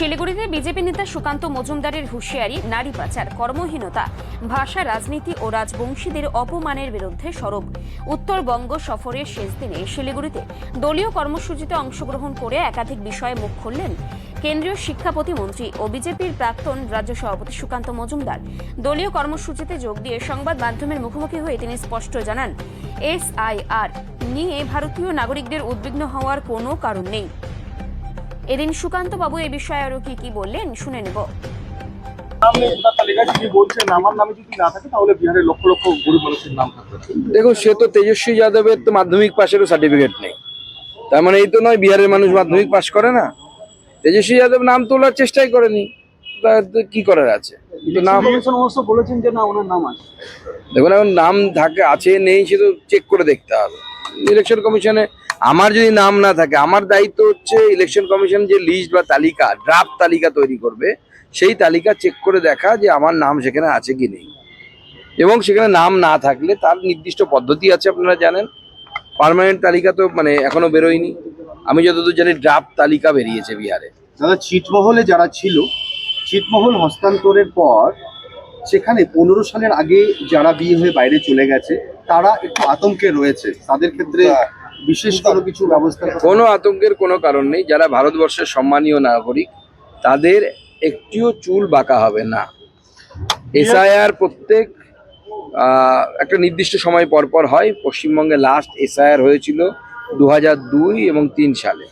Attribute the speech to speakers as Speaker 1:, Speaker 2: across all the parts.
Speaker 1: শিলিগুড়িতে বিজেপি নেতা সুকান্ত মজুমদারের হুঁশিয়ারি, নারী পাচার, কর্মহীনতা। ভাষা, রাজনীতি ও রাজবংশীদের অপমানের বিরুদ্ধে সরব। উত্তরবঙ্গ সফরের শেষ দিনে শিলিগুড়িতে দলীয় কর্মসূচিতে অংশগ্রহণ করে একাধিক বিষয়ে মুখ খুললেন কেন্দ্রীয় শিক্ষা প্রতিমন্ত্রী ও বিজেপির প্রাক্তন রাজ্য সভাপতি সুকান্ত মজুমদার। দলীয় কর্মসূচিতে যোগ দিয়ে সংবাদ মাধ্যমের মুখোমুখি হয়ে তিনি স্পষ্ট জানান এসআইআর নিয়ে ভারতীয় নাগরিকদের উদ্বিগ্ন হওয়ার কোনো কারণ নেই। এদিন সুকান্ত বাবু এ বিষয়ে আরও কি কি বললেন শুনে নেব।
Speaker 2: নামে ভোটার তালিকায় তিনি বলছেন আমার নামে যদি না থাকে তাহলে বিহারের লক্ষ লক্ষ গরিব মানুষের নাম
Speaker 3: দেখুন সে তো তেজস্বী যাদবের তো মাধ্যমিক পাশেরও সার্টিফিকেট নেই। তার মানে এই তো নয় বিহারের মানুষ মাধ্যমিক পাশ করে না। তেজস্বী যাদব নাম তোলার চেষ্টাই করেনি। কি করার আছে?
Speaker 2: বলেছেন যে না ওনার নাম আছে।
Speaker 3: দেখুন এখন নাম থাকে আছে নেই সে তো চেক করে দেখতে হবে। ইলেকশন কমিশনে আমার যদি নাম না থাকে আমার দায়িত্ব হচ্ছে ইলেকশন কমিশন যে লিস্ট বা তালিকা ড্রাফট তালিকা তৈরি করবে সেই তালিকা চেক করে দেখা যে আমার নাম সেখানে আছে কি নেই। এবং সেখানে নাম না থাকলে তার নির্দিষ্ট পদ্ধতি আছে আপনারা জানেন। পার্মানেন্ট তালিকা তো মানে এখনও বেরোয়নি। আমি যতদূর জানি ড্রাফট তালিকা বেরিয়েছে বিহারে।
Speaker 2: দাদা ছিটমহলে যারা ছিল ছিটমহল হস্তান্তরের পর সেখানে পনেরো সালের আগে যারা বিয়ে হয়ে বাইরে চলে গেছে তারা একটু আতঙ্কে রয়েছে। তাদের ক্ষেত্রে বিশেষ কোনো কিছু ব্যবস্থা
Speaker 3: কোনো আতঙ্কের কোনো কারণ নেই। যারা ভারতবর্ষের সম্মানীয় নাগরিক তাদের একটিও চুল বাঁকা হবে না। এসআইআর প্রত্যেক একটা নির্দিষ্ট সময় পর পর হয়। পশ্চিমবঙ্গে লাস্ট এসআইআর হয়েছিল দু দুই এবং তিন সালে।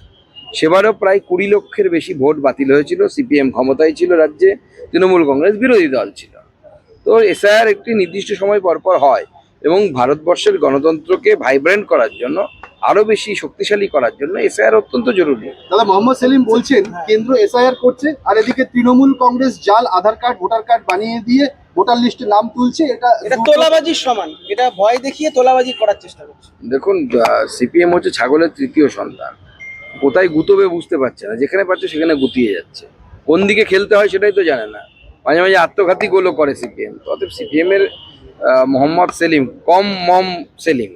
Speaker 3: সেবারও প্রায় কুড়ি লক্ষের বেশি ভোট বাতিল হয়েছিল। সিপিএম ক্ষমতায় ছিল রাজ্যে তৃণমূল কংগ্রেস বিরোধী দল ছিল। তো এসআইআর একটি নির্দিষ্ট সময় পর পর হয় এবং ভারতবর্ষের গণতন্ত্রকে ভাইব্রেন্ট করার জন্য আরও বেশি শক্তিশালী করার জন্য এসআইআর অত্যন্ত জরুরি।
Speaker 2: দাদা মোহাম্মদ সেলিম বলছেন কেন্দ্র এসআইআর করছে আর এদিকে তৃণমূল কংগ্রেস জাল আধার কার্ড ভোটার কার্ড বানিয়ে দিয়ে ভোটার লিস্টে নাম তুলছে এটা
Speaker 4: এটা তোলাবাজির সমান এটা ভয় দেখিয়ে তোলাবাজি করার চেষ্টা করছে।
Speaker 3: দেখুন সিপিএম হচ্ছে ছাগলের তৃতীয় সন্তান। কোথায় গুতবে বুঝতে পারছে না যেখানে পাচ্ছে সেখানে গুতিয়ে যাচ্ছে। কোন দিকে খেলতে হয় সেটাই তো জানে না। মাঝে মাঝে আত্মঘাতী গোলও করে সিপিএম। অতএব সিপিএম এর মোহাম্মদ সেলিম কম মম সেলিম।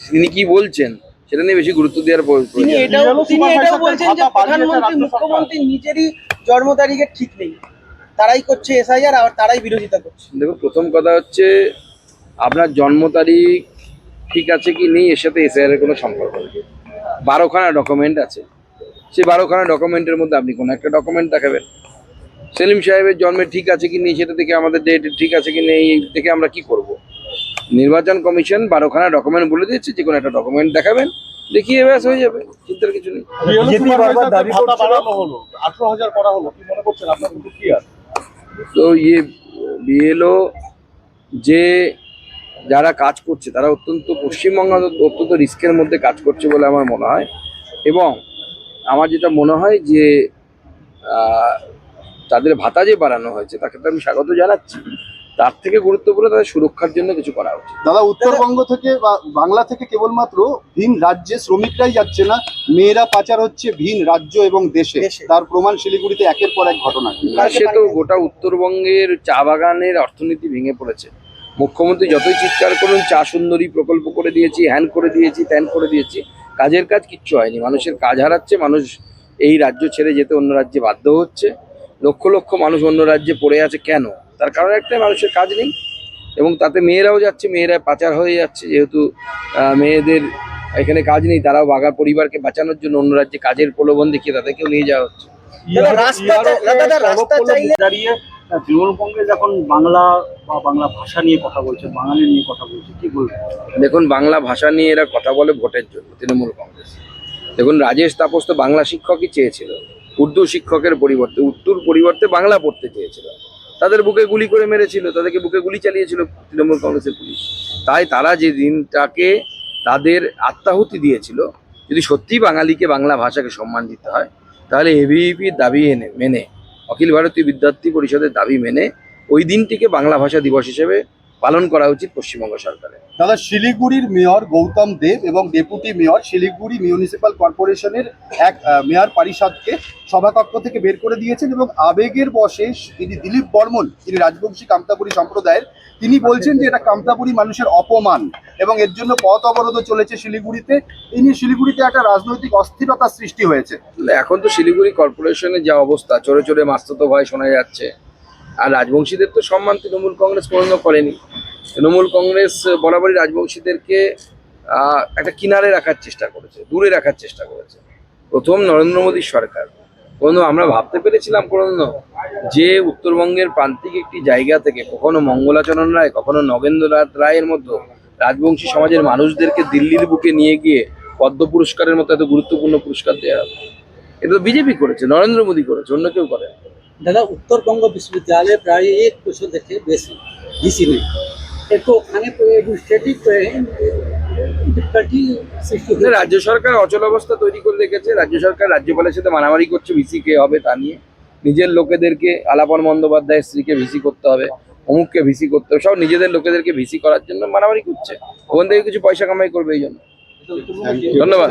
Speaker 3: তিনি কি বলছেন? সেটা নিয়ে বেশি গুরুত্ব দেওয়ার প্রয়োজন
Speaker 4: তিনি এটাও তিনি এটাও বলছেন যে প্রধানমন্ত্রী মুখ্যমন্ত্রী নিজেরই জন্ম তারিখে ঠিক নেই। তারাই করছে এসআইআর আর তারাই বিরোধিতা করছে।
Speaker 3: দেখুন প্রথম কথা হচ্ছে আপনার জন্ম তারিখ ঠিক আছে কি নেই এর সাথে এসআইআর এর কোনো সম্পর্ক নেই। বারোখানা ডকুমেন্ট আছে। সেই বারোখানা ডকুমেন্টের মধ্যে আপনি কোনো একটা ডকুমেন্ট দেখাবেন। সেলিম সাহেবের জন্মে ঠিক আছে কি নেই সেটা থেকে আমাদের ডেট ঠিক আছে কি নেই দেখে আমরা কি করব? নির্বাচন কমিশন বারোখানা ডকুমেন্ট বলে দিচ্ছে যে কোনো একটা ডকুমেন্ট দেখাবেন দেখিয়ে ব্যাস হয়ে যাবে চিন্তার কিছু নেই।
Speaker 2: মনে
Speaker 3: তো ইয়ে বিএলও যে যারা কাজ করছে তারা অত্যন্ত পশ্চিমবঙ্গ অত্যন্ত রিস্কের মধ্যে কাজ করছে বলে আমার মনে হয়। এবং আমার যেটা মনে হয় যে আহ, তাদের ভাতা যে বাড়ানো হয়েছে তাকে তো আমি স্বাগত জানাচ্ছি। তার থেকে গুরুত্বপূর্ণ তাদের সুরক্ষার জন্য কিছু করা উচিত।
Speaker 2: দাদা উত্তরবঙ্গ থেকে বা বাংলা থেকে কেবলমাত্র ভিন রাজ্যে শ্রমিকরাই যাচ্ছে না মেয়েরা পাচার হচ্ছে ভিন রাজ্য এবং দেশে। তার প্রমাণ শিলিগুড়িতে একের পর এক ঘটনা।
Speaker 3: সে তো গোটা উত্তরবঙ্গের চা বাগানের অর্থনীতি ভেঙে পড়েছে। মুখ্যমন্ত্রী যতই চিৎকার করুন চা সুন্দরী প্রকল্প করে দিয়েছি হ্যান করে দিয়েছি ত্যান করে দিয়েছি কাজের কাজ কিচ্ছু হয়নি। মানুষের কাজ হারাচ্ছে মানুষ এই রাজ্য ছেড়ে যেতে অন্য রাজ্যে বাধ্য হচ্ছে। লক্ষ লক্ষ মানুষ অন্য রাজ্যে পড়ে আছে কেন? তার কারণ একটাই মানুষের কাজ নেই। এবং তাতে মেয়েরাও যাচ্ছে মেয়েরা পাচার হয়ে যাচ্ছে যেহেতু আহ, মেয়েদের এখানে কাজ নেই তারাও বাগার পরিবারকে বাঁচানোর জন্য অন্য রাজ্যে কাজের প্রলোভন দেখিয়ে তাদেরকেও নিয়ে যাওয়া হচ্ছে।
Speaker 4: দাদা, রাস্তা চা- দাদা, রাস্তা চাইলে-
Speaker 5: দাঁড়িয়ে তৃণমূল কংগ্রেস এখন বাংলা বা বাংলা ভাষা নিয়ে কথা বলছে বাঙালি নিয়ে কথা বলছে কি বলবেন?
Speaker 3: দেখুন বাংলা ভাষা নিয়ে এরা কথা বলে ভোটের জন্য তৃণমূল কংগ্রেস। দেখুন রাজেশ তাপস তো বাংলা শিক্ষকই চেয়েছিল উর্দু শিক্ষকের পরিবর্তে উর্দুর পরিবর্তে বাংলা পড়তে চেয়েছিল। তাদের বুকে গুলি করে মেরেছিল, তাদেরকে বুকে গুলি চালিয়েছিল তৃণমূল কংগ্রেসের পুলিশ। তাই তারা যে দিনটাকে তাদের আত্মাহুতি দিয়েছিল, যদি সত্যি বাঙালিকে বাংলা ভাষাকে সম্মান দিতে হয়, তাহলে এভিপির দাবি এনে, মেনে, অখিল ভারতীয় বিদ্যার্থী পরিষদের দাবি মেনে ওই দিনটিকে বাংলা ভাষা দিবস হিসেবে পালন করা উচিত পশ্চিমবঙ্গ সরকারের।
Speaker 2: দাদা শিলিগুড়ির মেয়র গৌতম দেব এবং ডেপুটি মেয়র শিলিগুড়ি মিউনিসিপ্যাল কর্পোরেশনের এক মেয়র পরিষদকে সভাকক্ষ থেকে বের করে দিয়েছেন এবং আবেগের বশে তিনি দিলীপ বর্মন তিনি রাজবংশী কামতাপুরী সম্প্রদায়ের তিনি বলছেন যে এটা কামতাপুরী মানুষের অপমান এবং এর জন্য পথ অবরোধ চলেছে শিলিগুড়িতে। এই নিয়ে শিলিগুড়িতে একটা রাজনৈতিক অস্থিরতা সৃষ্টি হয়েছে।
Speaker 3: এখন তো শিলিগুড়ি কর্পোরেশনের যা অবস্থা চোরে চোরে মাস্ততো ভয় শোনা যাচ্ছে। আর রাজবংশীদের তো সম্মান তৃণমূল কংগ্রেস কোনোদিনও করেনি। তৃণমূল কংগ্রেস বরাবরই রাজবংশীদেরকে একটা কিনারে রাখার চেষ্টা করেছে, দূরে রাখার চেষ্টা করেছে। প্রথম নরেন্দ্র মোদীর সরকার। কোনো আমরা ভাবতে পেরেছিলাম কোনো যে উত্তরবঙ্গের প্রান্তিক একটি জায়গা থেকে কখনো মঙ্গলাচরণ রায়, কখনো নগেন্দ্রনাথ রায়ের মতো রাজবংশী সমাজের মানুষদেরকে দিল্লির বুকে নিয়ে গিয়ে পদ্ম পুরস্কারের মতো এত গুরুত্বপূর্ণ পুরস্কার দেওয়া হবে এটা তো বিজেপি করেছে, নরেন্দ্র মোদী করেছে, অন্য কেউ করে
Speaker 6: দাদা উত্তরবঙ্গ বিশ্ববিদ্যালয়ে প্রায় এক বছর থেকে বেশি ভিসি নেই একটু ওখানে
Speaker 3: রাজ্য সরকার অচল অবস্থা তৈরি করে রেখেছে। রাজ্য সরকার রাজ্যপালের সাথে মারামারি করছে ভিসি কে হবে তা নিয়ে। নিজের লোকেদেরকে আলাপন বন্দ্যোপাধ্যায়ের স্ত্রীকে ভিসি করতে হবে অমুককে ভিসি করতে হবে সব নিজেদের লোকেদেরকে ভিসি করার জন্য মারামারি করছে। ওখান থেকে কিছু পয়সা কামাই করবে এই জন্য। ধন্যবাদ।